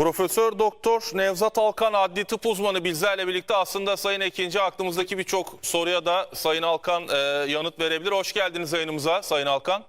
Profesör Doktor Nevzat Alkan adli tıp uzmanı bizlerle birlikte aslında Sayın Ekinci aklımızdaki birçok soruya da Sayın Alkan e, yanıt verebilir. Hoş geldiniz yayınımıza Sayın Alkan.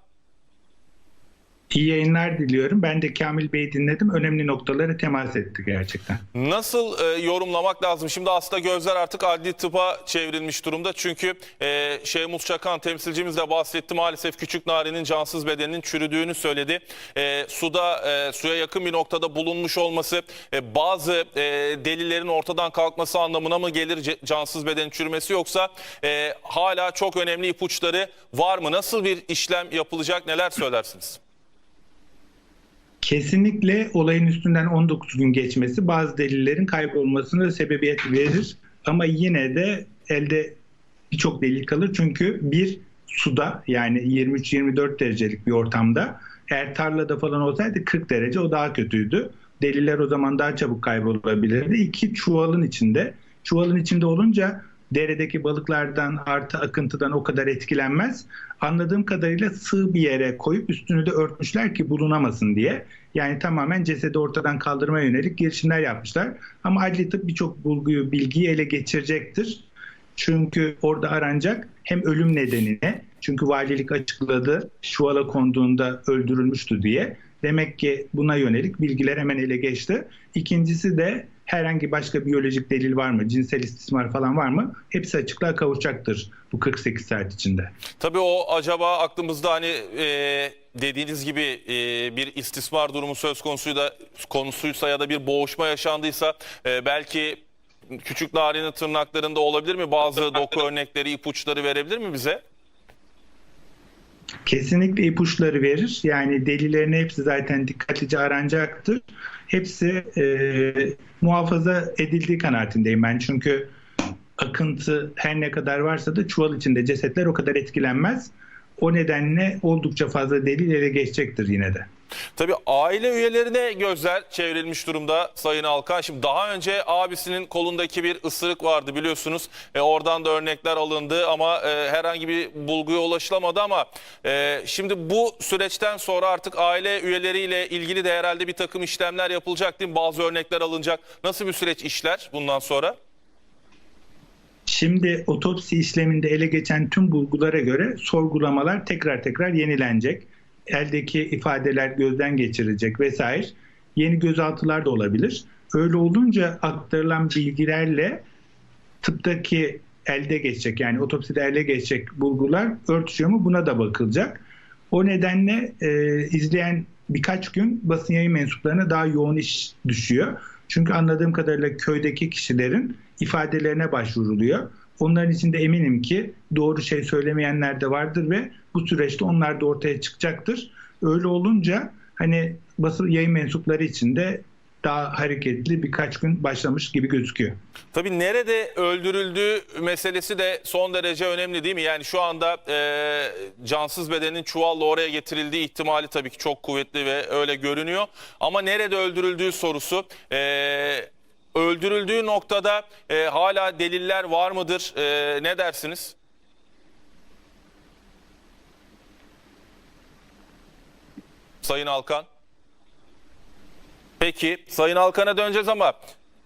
İyi yayınlar diliyorum. Ben de Kamil Bey'i dinledim. Önemli noktaları temas etti gerçekten. Nasıl e, yorumlamak lazım? Şimdi aslında gözler artık adli tıpa çevrilmiş durumda. Çünkü e, Şehmuz Çakan temsilcimiz de bahsetti. Maalesef küçük Nari'nin cansız bedeninin çürüdüğünü söyledi. E, suda e, suya yakın bir noktada bulunmuş olması e, bazı e, delillerin ortadan kalkması anlamına mı gelir cansız bedenin çürümesi yoksa e, hala çok önemli ipuçları var mı? Nasıl bir işlem yapılacak? Neler söylersiniz? Kesinlikle olayın üstünden 19 gün geçmesi bazı delillerin kaybolmasına sebebiyet verir. Ama yine de elde birçok delil kalır. Çünkü bir suda yani 23-24 derecelik bir ortamda eğer tarlada falan olsaydı 40 derece o daha kötüydü. Deliller o zaman daha çabuk kaybolabilirdi. İki çuvalın içinde. Çuvalın içinde olunca deredeki balıklardan artı akıntıdan o kadar etkilenmez. Anladığım kadarıyla sığ bir yere koyup üstünü de örtmüşler ki bulunamasın diye. Yani tamamen cesedi ortadan kaldırmaya yönelik girişimler yapmışlar. Ama adli tıp birçok bulguyu, bilgiyi ele geçirecektir. Çünkü orada aranacak hem ölüm nedenine çünkü valilik açıkladı çuvala konduğunda öldürülmüştü diye. Demek ki buna yönelik bilgiler hemen ele geçti. İkincisi de herhangi başka biyolojik delil var mı, cinsel istismar falan var mı? Hepsi açıklığa kavuşacaktır bu 48 saat içinde. Tabii o acaba aklımızda hani e, dediğiniz gibi e, bir istismar durumu söz konusuysa, konusuysa ya da bir boğuşma yaşandıysa e, belki küçük Nari'nin tırnaklarında olabilir mi? Bazı doku örnekleri, ipuçları verebilir mi bize? Kesinlikle ipuçları verir. Yani delillerin hepsi zaten dikkatlice aranacaktır. Hepsi e, muhafaza edildiği kanaatindeyim ben. Çünkü akıntı her ne kadar varsa da çuval içinde cesetler o kadar etkilenmez. O nedenle oldukça fazla delil ele geçecektir yine de. Tabii aile üyelerine gözler çevrilmiş durumda Sayın Alkan. Şimdi daha önce abisinin kolundaki bir ısırık vardı biliyorsunuz. E, oradan da örnekler alındı ama e, herhangi bir bulguya ulaşılamadı ama e, şimdi bu süreçten sonra artık aile üyeleriyle ilgili de herhalde bir takım işlemler yapılacak değil mi? Bazı örnekler alınacak. Nasıl bir süreç işler bundan sonra? Şimdi otopsi işleminde ele geçen tüm bulgulara göre sorgulamalar tekrar tekrar yenilenecek. Eldeki ifadeler gözden geçirilecek vesaire. Yeni gözaltılar da olabilir. Öyle olunca aktarılan bilgilerle tıptaki elde geçecek yani otopside ele geçecek bulgular örtüşüyor mu buna da bakılacak. O nedenle e, izleyen birkaç gün basın yayın mensuplarına daha yoğun iş düşüyor. Çünkü anladığım kadarıyla köydeki kişilerin ifadelerine başvuruluyor. Onların içinde eminim ki doğru şey söylemeyenler de vardır ve bu süreçte onlar da ortaya çıkacaktır. Öyle olunca hani basın yayın mensupları için de daha hareketli birkaç gün başlamış gibi gözüküyor. Tabii nerede öldürüldüğü meselesi de son derece önemli değil mi? Yani şu anda e, cansız bedenin çuvalla oraya getirildiği ihtimali tabii ki çok kuvvetli ve öyle görünüyor. Ama nerede öldürüldüğü sorusu e, öldürüldüğü noktada e, hala deliller var mıdır? E, ne dersiniz? Sayın Alkan. Peki Sayın Alkan'a döneceğiz ama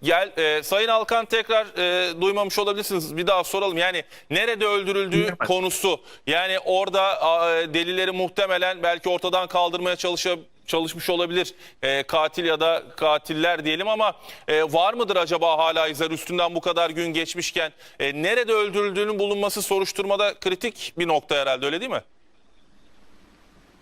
gel e, Sayın Alkan tekrar e, duymamış olabilirsiniz. Bir daha soralım. Yani nerede öldürüldüğü Duyamadım. konusu. Yani orada e, delilleri muhtemelen belki ortadan kaldırmaya çalışa, çalışmış olabilir e, katil ya da katiller diyelim ama e, var mıdır acaba hala izler üstünden bu kadar gün geçmişken e, nerede öldürüldüğünün bulunması soruşturmada kritik bir nokta herhalde öyle değil mi?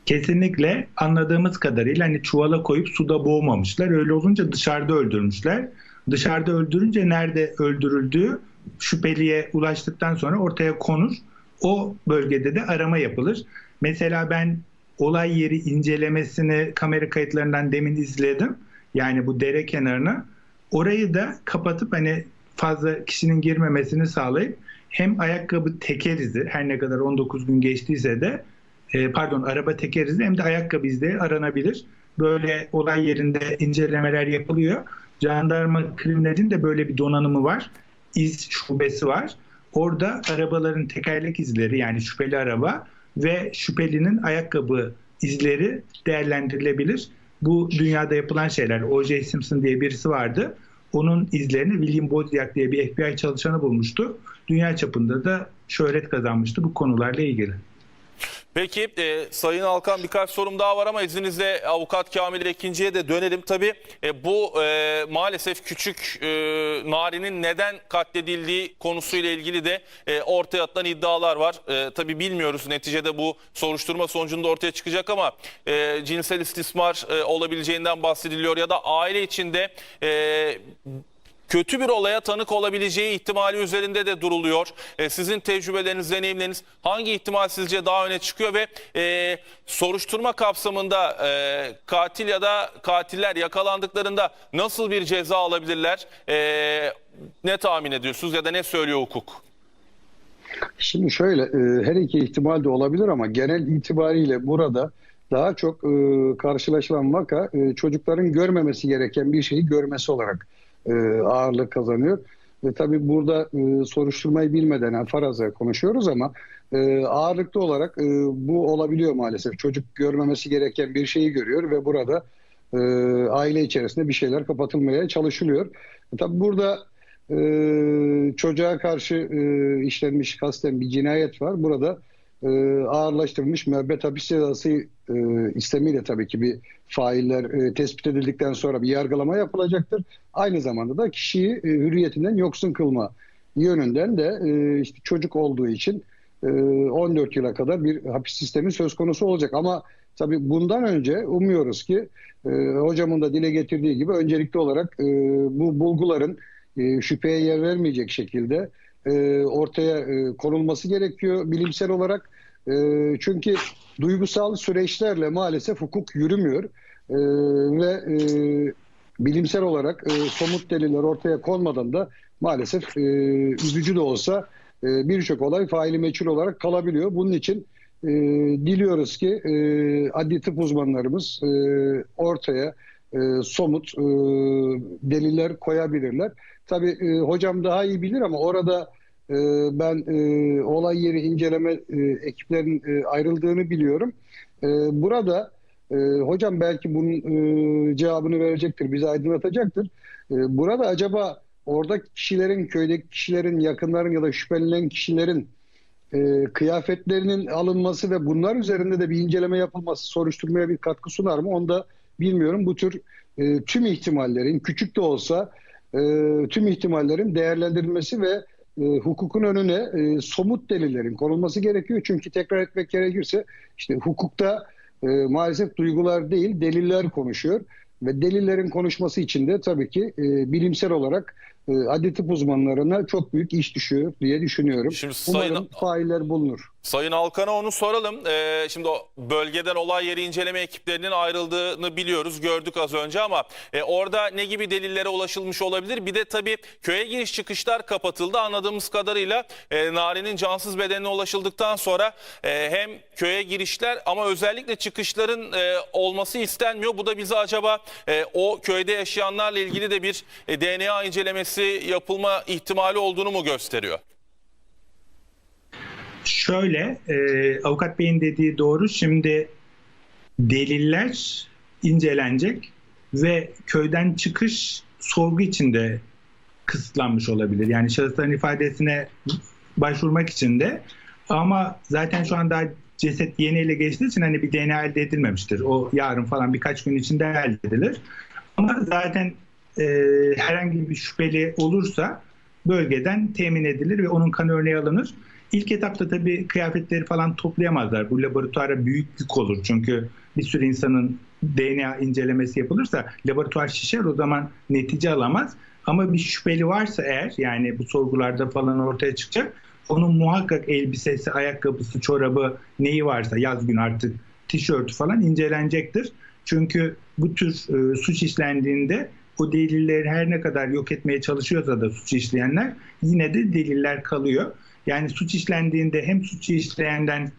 Kesinlikle anladığımız kadarıyla hani çuvala koyup suda boğmamışlar. Öyle olunca dışarıda öldürmüşler. Dışarıda öldürünce nerede öldürüldüğü şüpheliye ulaştıktan sonra ortaya konur. O bölgede de arama yapılır. Mesela ben olay yeri incelemesini kamera kayıtlarından demin izledim. Yani bu dere kenarına. Orayı da kapatıp hani fazla kişinin girmemesini sağlayıp hem ayakkabı teker izi her ne kadar 19 gün geçtiyse de e, pardon araba teker izi hem de ayakkabı izleri aranabilir. Böyle olay yerinde incelemeler yapılıyor. Jandarma kriminalin de böyle bir donanımı var. İz şubesi var. Orada arabaların tekerlek izleri yani şüpheli araba ve şüphelinin ayakkabı izleri değerlendirilebilir. bu dünyada yapılan şeyler. O.J. Simpson diye birisi vardı. Onun izlerini William Bodiak diye bir FBI çalışanı bulmuştu. Dünya çapında da şöhret kazanmıştı bu konularla ilgili. Peki e, Sayın Alkan birkaç sorum daha var ama izninizle Avukat Kamil Ekinci'ye de dönelim. Tabii e, bu e, maalesef küçük e, Nari'nin neden katledildiği konusuyla ilgili de e, ortaya atılan iddialar var. E, tabii bilmiyoruz neticede bu soruşturma sonucunda ortaya çıkacak ama e, cinsel istismar e, olabileceğinden bahsediliyor ya da aile içinde e, kötü bir olaya tanık olabileceği ihtimali üzerinde de duruluyor. E, sizin tecrübeleriniz, deneyimleriniz hangi ihtimal sizce daha öne çıkıyor ve e, soruşturma kapsamında e, katil ya da katiller yakalandıklarında nasıl bir ceza alabilirler? E, ne tahmin ediyorsunuz ya da ne söylüyor hukuk? Şimdi şöyle e, her iki ihtimal de olabilir ama genel itibariyle burada daha çok e, karşılaşılan vaka e, çocukların görmemesi gereken bir şeyi görmesi olarak ağırlık kazanıyor. Ve tabii burada e, soruşturmayı bilmeden yani faraza konuşuyoruz ama e, ağırlıklı olarak e, bu olabiliyor maalesef. Çocuk görmemesi gereken bir şeyi görüyor ve burada e, aile içerisinde bir şeyler kapatılmaya çalışılıyor. E, tabii burada e, çocuğa karşı e, işlenmiş kasten bir cinayet var. Burada e, ağırlaştırılmış müebbet hapis cezası e, istemiyle tabii ki bir failler e, tespit edildikten sonra bir yargılama yapılacaktır. Aynı zamanda da kişiyi e, hürriyetinden yoksun kılma yönünden de e, işte çocuk olduğu için e, 14 yıla kadar bir hapis sistemi söz konusu olacak. Ama tabii bundan önce umuyoruz ki e, hocamın da dile getirdiği gibi öncelikli olarak e, bu bulguların e, şüpheye yer vermeyecek şekilde e, ortaya e, konulması gerekiyor bilimsel olarak. E, çünkü duygusal süreçlerle maalesef hukuk yürümüyor E, ve e, bilimsel olarak e, somut deliller ortaya konmadan da maalesef e, üzücü de olsa e, birçok olay faili meçhul olarak kalabiliyor. Bunun için e, diliyoruz ki e, adli tıp uzmanlarımız e, ortaya e, somut e, deliller koyabilirler. Tabii e, hocam daha iyi bilir ama orada e, ben e, olay yeri inceleme e, ekiplerin e, ayrıldığını biliyorum. E, burada hocam belki bunun cevabını verecektir, bizi aydınlatacaktır. E, burada acaba orada kişilerin, köydeki kişilerin, yakınların ya da şüphelenen kişilerin kıyafetlerinin alınması ve bunlar üzerinde de bir inceleme yapılması soruşturmaya bir katkı sunar mı? Onu da bilmiyorum. Bu tür tüm ihtimallerin küçük de olsa tüm ihtimallerin değerlendirilmesi ve e, hukukun önüne e, somut delillerin konulması gerekiyor. Çünkü tekrar etmek gerekirse işte hukukta e, maalesef duygular değil deliller konuşuyor. Ve delillerin konuşması için de tabii ki e, bilimsel olarak e, adli tıp uzmanlarına çok büyük iş düşüyor diye düşünüyorum. Şimdi sayın- Umarım failler bulunur. Sayın Alkan'a onu soralım. Ee, şimdi o bölgeden olay yeri inceleme ekiplerinin ayrıldığını biliyoruz, gördük az önce ama e, orada ne gibi delillere ulaşılmış olabilir? Bir de tabii köye giriş çıkışlar kapatıldı. Anladığımız kadarıyla e, Nari'nin cansız bedenine ulaşıldıktan sonra e, hem köye girişler ama özellikle çıkışların e, olması istenmiyor. Bu da bize acaba e, o köyde yaşayanlarla ilgili de bir e, DNA incelemesi yapılma ihtimali olduğunu mu gösteriyor? Şöyle, e, avukat beyin dediği doğru. Şimdi deliller incelenecek ve köyden çıkış sorgu içinde kısıtlanmış olabilir. Yani şahısların ifadesine başvurmak için de ama zaten şu anda ceset yeni ele geçtiği için hani bir DNA elde edilmemiştir. O yarın falan birkaç gün içinde elde edilir. Ama zaten e, herhangi bir şüpheli olursa bölgeden temin edilir ve onun kan örneği alınır. İlk etapta tabii kıyafetleri falan toplayamazlar. Bu laboratuvara büyük yük olur. Çünkü bir sürü insanın DNA incelemesi yapılırsa laboratuvar şişer o zaman netice alamaz. Ama bir şüpheli varsa eğer yani bu sorgularda falan ortaya çıkacak onun muhakkak elbisesi, ayakkabısı, çorabı neyi varsa yaz gün artık tişörtü falan incelenecektir. Çünkü bu tür e, suç işlendiğinde o delilleri her ne kadar yok etmeye çalışıyorsa da suç işleyenler yine de deliller kalıyor. Yani suç işlendiğinde hem suçu işleyenden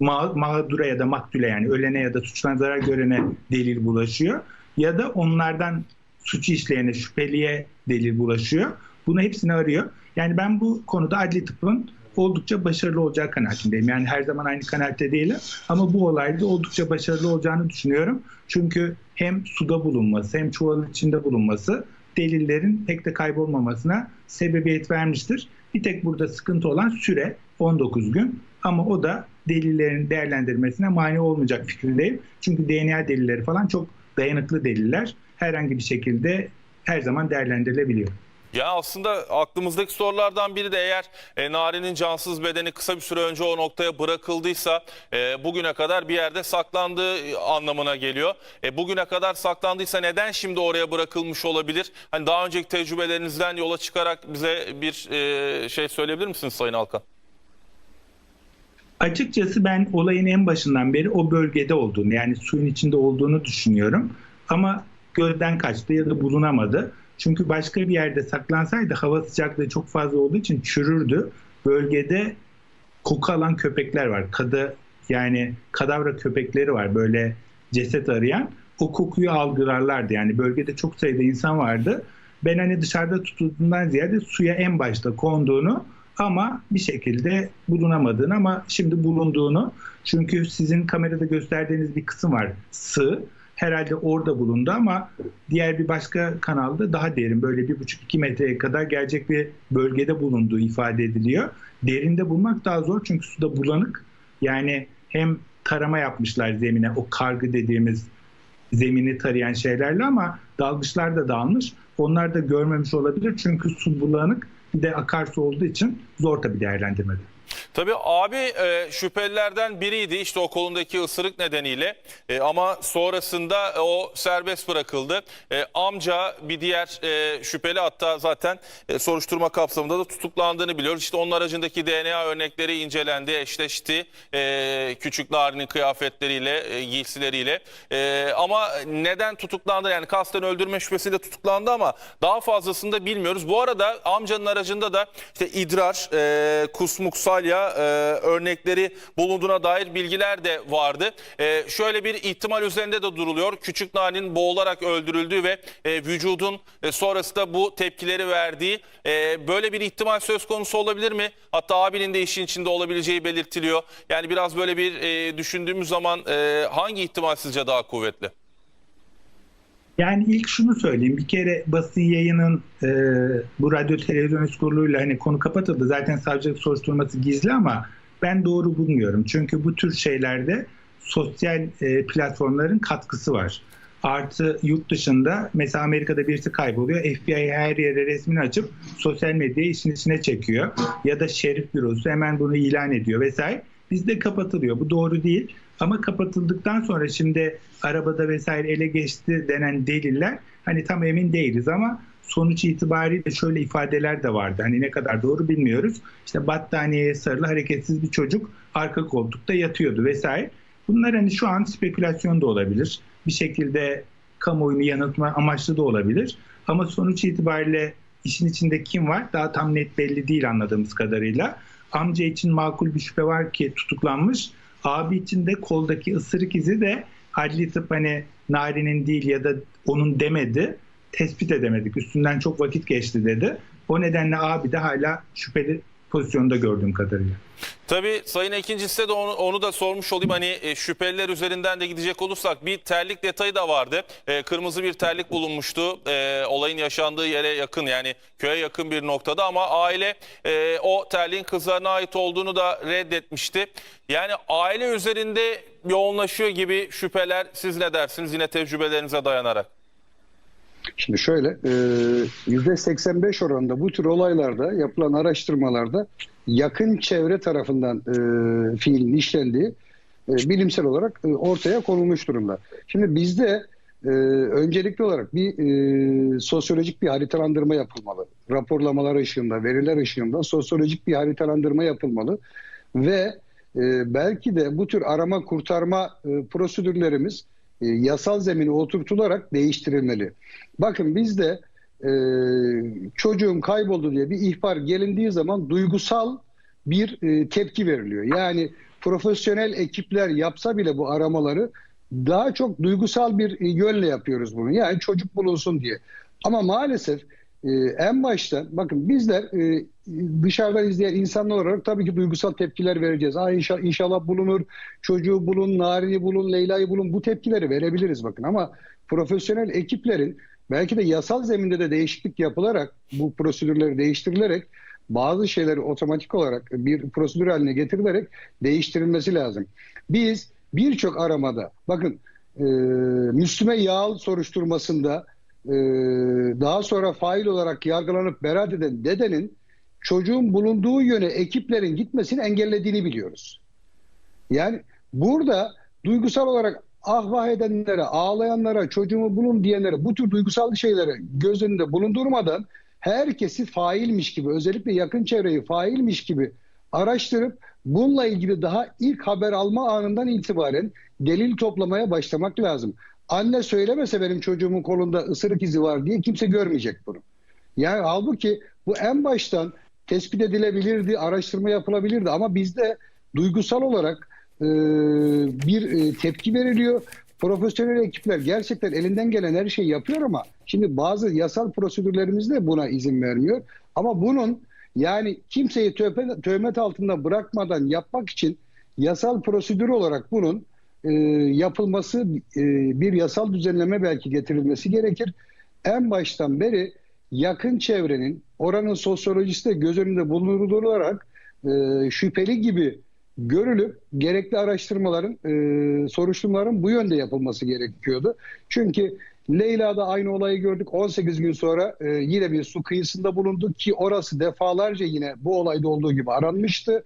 ma- mağdura ya da maktule yani ölene ya da suçtan zarar görene delil bulaşıyor. Ya da onlardan suçu işleyene, şüpheliye delil bulaşıyor. Bunu hepsini arıyor. Yani ben bu konuda adli tıpın oldukça başarılı olacağı kanaatindeyim. Yani her zaman aynı kanaatte değilim ama bu olayda oldukça başarılı olacağını düşünüyorum. Çünkü hem suda bulunması hem çuvalın içinde bulunması delillerin pek de kaybolmamasına sebebiyet vermiştir. Bir tek burada sıkıntı olan süre 19 gün ama o da delillerin değerlendirmesine mani olmayacak fikrindeyim. Çünkü DNA delilleri falan çok dayanıklı deliller. Herhangi bir şekilde her zaman değerlendirilebiliyor. Ya aslında aklımızdaki sorulardan biri de eğer e, Nari'nin cansız bedeni kısa bir süre önce o noktaya bırakıldıysa e, bugüne kadar bir yerde saklandığı e, anlamına geliyor. E, bugüne kadar saklandıysa neden şimdi oraya bırakılmış olabilir? Hani daha önceki tecrübelerinizden yola çıkarak bize bir e, şey söyleyebilir misiniz Sayın Alkan? Açıkçası ben olayın en başından beri o bölgede olduğunu yani suyun içinde olduğunu düşünüyorum. Ama gözden kaçtı ya da bulunamadı. Çünkü başka bir yerde saklansaydı hava sıcaklığı çok fazla olduğu için çürürdü. Bölgede koku alan köpekler var. Kadı yani kadavra köpekleri var böyle ceset arayan. O kokuyu algılarlardı. Yani bölgede çok sayıda insan vardı. Ben hani dışarıda tutulduğundan ziyade suya en başta konduğunu ama bir şekilde bulunamadığını ama şimdi bulunduğunu çünkü sizin kamerada gösterdiğiniz bir kısım var sığ herhalde orada bulundu ama diğer bir başka kanalda daha derin böyle bir buçuk iki metreye kadar gelecek bir bölgede bulunduğu ifade ediliyor. Derinde bulmak daha zor çünkü suda bulanık yani hem tarama yapmışlar zemine o kargı dediğimiz zemini tarayan şeylerle ama dalgıçlar da dalmış. Onlar da görmemiş olabilir çünkü su bulanık bir de akarsu olduğu için zor tabii değerlendirmede. Tabii abi e, şüphelilerden biriydi işte o kolundaki ısırık nedeniyle E, ama sonrasında e, o serbest bırakıldı. E, amca bir diğer e, şüpheli hatta zaten e, soruşturma kapsamında da tutuklandığını biliyoruz. İşte onun aracındaki DNA örnekleri incelendi, eşleşti e, küçük Nari'nin kıyafetleriyle, e, giysileriyle. E, ama neden tutuklandı yani kasten öldürme şüphesiyle tutuklandı ama daha fazlasını da bilmiyoruz. Bu arada amcanın aracında da işte idrar, e, kusmuk, salya e, örnekleri bulunduğuna dair bilgiler de vardı. E, şöyle bir ihtimal üzerinde de duruluyor. Küçük Nari'nin boğularak öldürüldüğü ve e, vücudun e, sonrasında bu tepkileri verdiği e, böyle bir ihtimal söz konusu olabilir mi? Hatta abinin de işin içinde olabileceği belirtiliyor. Yani biraz böyle bir e, düşündüğümüz zaman e, hangi ihtimal sizce daha kuvvetli? Yani ilk şunu söyleyeyim. Bir kere basın yayının e, bu radyo televizyon kuruluyla hani konu kapatıldı. Zaten savcılık soruşturması gizli ama ben doğru bulmuyorum. Çünkü bu tür şeylerde sosyal e, platformların katkısı var. Artı yurt dışında mesela Amerika'da birisi kayboluyor. FBI her yere resmini açıp sosyal medyayı işin içine çekiyor. Ya da şerif bürosu hemen bunu ilan ediyor vesaire. Bizde kapatılıyor. Bu doğru değil. Ama kapatıldıktan sonra şimdi arabada vesaire ele geçti denen deliller hani tam emin değiliz ama sonuç itibariyle şöyle ifadeler de vardı. Hani ne kadar doğru bilmiyoruz. İşte battaniyeye sarılı hareketsiz bir çocuk arka koltukta yatıyordu vesaire. Bunlar hani şu an spekülasyon da olabilir. Bir şekilde kamuoyunu yanıltma amaçlı da olabilir. Ama sonuç itibariyle işin içinde kim var daha tam net belli değil anladığımız kadarıyla. Amca için makul bir şüphe var ki tutuklanmış. Abi için de koldaki ısırık izi de adli tıp hani Nari'nin değil ya da onun demedi. Tespit edemedik. Üstünden çok vakit geçti dedi. O nedenle abi de hala şüpheli pozisyonda gördüğüm kadarıyla. Tabii Sayın ikincisi de onu, onu da sormuş olayım. Hani e, şüpheliler üzerinden de gidecek olursak bir terlik detayı da vardı. E, kırmızı bir terlik bulunmuştu. E, olayın yaşandığı yere yakın yani köye yakın bir noktada ama aile e, o terliğin kızlarına ait olduğunu da reddetmişti. Yani aile üzerinde yoğunlaşıyor gibi şüpheler siz ne dersiniz yine tecrübelerinize dayanarak? Şimdi şöyle, e, %85 oranında bu tür olaylarda yapılan araştırmalarda yakın çevre tarafından e, fiilin işlendiği e, bilimsel olarak e, ortaya konulmuş durumda. Şimdi bizde e, öncelikli olarak bir e, sosyolojik bir haritalandırma yapılmalı. Raporlamalar ışığında, veriler ışığında sosyolojik bir haritalandırma yapılmalı ve e, belki de bu tür arama kurtarma e, prosedürlerimiz e, yasal zemine oturtularak değiştirilmeli. Bakın bizde e, çocuğum kayboldu diye bir ihbar gelindiği zaman duygusal bir e, tepki veriliyor. Yani profesyonel ekipler yapsa bile bu aramaları daha çok duygusal bir e, yönle yapıyoruz bunu. Yani çocuk bulunsun diye. Ama maalesef e, en başta bakın bizler e, dışarıdan izleyen insanlar olarak tabii ki duygusal tepkiler vereceğiz. Aa, inşallah, inşallah bulunur, çocuğu bulun, Narin'i bulun, Leyla'yı bulun bu tepkileri verebiliriz bakın ama profesyonel ekiplerin belki de yasal zeminde de değişiklik yapılarak bu prosedürleri değiştirilerek bazı şeyleri otomatik olarak bir prosedür haline getirilerek değiştirilmesi lazım. Biz birçok aramada bakın e, Müslüme Yağıl soruşturmasında e, daha sonra fail olarak yargılanıp beraat eden dedenin çocuğun bulunduğu yöne ekiplerin gitmesini engellediğini biliyoruz. Yani burada duygusal olarak ah vah edenlere, ağlayanlara, çocuğumu bulun diyenlere bu tür duygusal şeyleri göz önünde bulundurmadan herkesi failmiş gibi özellikle yakın çevreyi failmiş gibi araştırıp bununla ilgili daha ilk haber alma anından itibaren delil toplamaya başlamak lazım. Anne söylemese benim çocuğumun kolunda ısırık izi var diye kimse görmeyecek bunu. Yani halbuki bu en baştan tespit edilebilirdi, araştırma yapılabilirdi ama bizde duygusal olarak e, bir e, tepki veriliyor. Profesyonel ekipler gerçekten elinden gelen her şeyi yapıyor ama şimdi bazı yasal prosedürlerimiz de buna izin vermiyor. Ama bunun yani kimseyi töpe, töhmet altında bırakmadan yapmak için yasal prosedür olarak bunun e, yapılması e, bir yasal düzenleme belki getirilmesi gerekir. En baştan beri yakın çevrenin oranın sosyolojisi de göz önünde bulundurularak e, şüpheli gibi görülüp gerekli araştırmaların, e, soruşturmaların bu yönde yapılması gerekiyordu. Çünkü Leyla'da aynı olayı gördük. 18 gün sonra e, yine bir su kıyısında bulundu ki orası defalarca yine bu olayda olduğu gibi aranmıştı.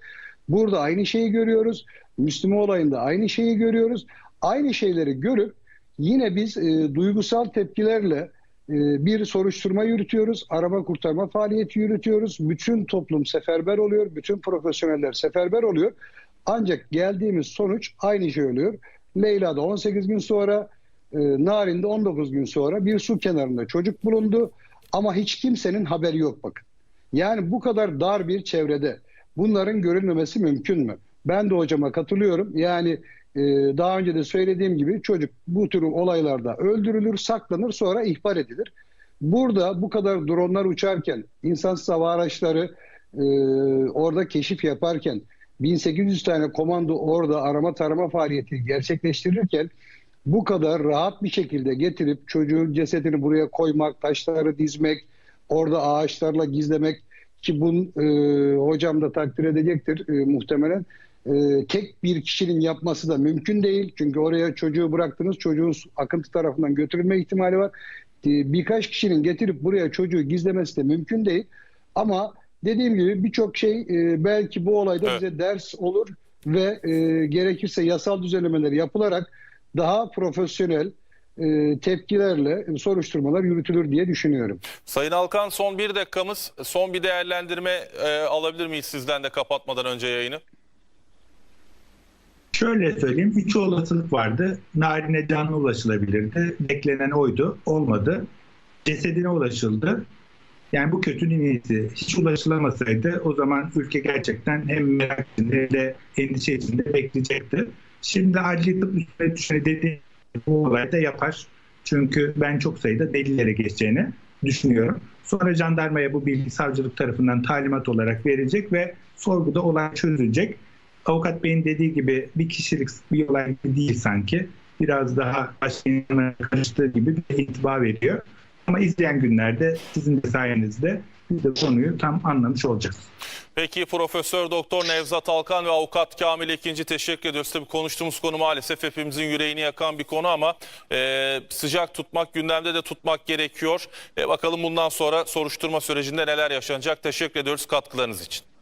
Burada aynı şeyi görüyoruz. Müslüman olayında aynı şeyi görüyoruz. Aynı şeyleri görüp yine biz e, duygusal tepkilerle e, bir soruşturma yürütüyoruz. Arama kurtarma faaliyeti yürütüyoruz. Bütün toplum seferber oluyor. Bütün profesyoneller seferber oluyor. Ancak geldiğimiz sonuç aynı şey oluyor. Leyla'da 18 gün sonra, e, Narin'de 19 gün sonra bir su kenarında çocuk bulundu. Ama hiç kimsenin haberi yok bakın. Yani bu kadar dar bir çevrede bunların görülmemesi mümkün mü? Ben de hocama katılıyorum. Yani e, daha önce de söylediğim gibi çocuk bu tür olaylarda öldürülür, saklanır, sonra ihbar edilir. Burada bu kadar dronlar uçarken, insansız hava araçları e, orada keşif yaparken, 1800 tane komando orada arama tarama faaliyeti gerçekleştirirken bu kadar rahat bir şekilde getirip çocuğun cesedini buraya koymak, taşları dizmek, orada ağaçlarla gizlemek ki bunu e, hocam da takdir edecektir e, muhtemelen. E, tek bir kişinin yapması da mümkün değil. Çünkü oraya çocuğu bıraktınız, çocuğun akıntı tarafından götürülme ihtimali var. E, birkaç kişinin getirip buraya çocuğu gizlemesi de mümkün değil. Ama dediğim gibi birçok şey e, belki bu olayda Evet. bize ders olur ve e, gerekirse yasal düzenlemeler yapılarak daha profesyonel e, tepkilerle soruşturmalar yürütülür diye düşünüyorum. Sayın Alkan son bir dakikamız. Son bir değerlendirme e, alabilir miyiz sizden de kapatmadan önce yayını? Şöyle söyleyeyim, üç olasılık vardı. Narine canlı ulaşılabilirdi. Beklenen oydu, olmadı. Cesedine ulaşıldı. Yani bu kötünün iyisi. Hiç ulaşılamasaydı o zaman ülke gerçekten hem merak içinde hem de endişe içinde bekleyecekti. Şimdi adli tıp üstüne düşeni dediğim bu olayda yapar. Çünkü ben çok sayıda delillere geçeceğini düşünüyorum. Sonra jandarmaya bu bilgi savcılık tarafından talimat olarak verilecek ve sorguda olay çözülecek. Avukat Bey'in dediği gibi bir kişilik bir olay değil sanki. Biraz daha başka karıştığı gibi bir intiba veriyor. Ama izleyen günlerde sizin de sayenizde biz de konuyu tam anlamış olacağız. Peki Profesör Doktor Nevzat Alkan ve Avukat Kamil ikinci teşekkür ediyoruz. Tabii konuştuğumuz konu maalesef hepimizin yüreğini yakan bir konu ama e, sıcak tutmak, gündemde de tutmak gerekiyor. E, bakalım bundan sonra soruşturma sürecinde neler yaşanacak. Teşekkür ediyoruz katkılarınız için.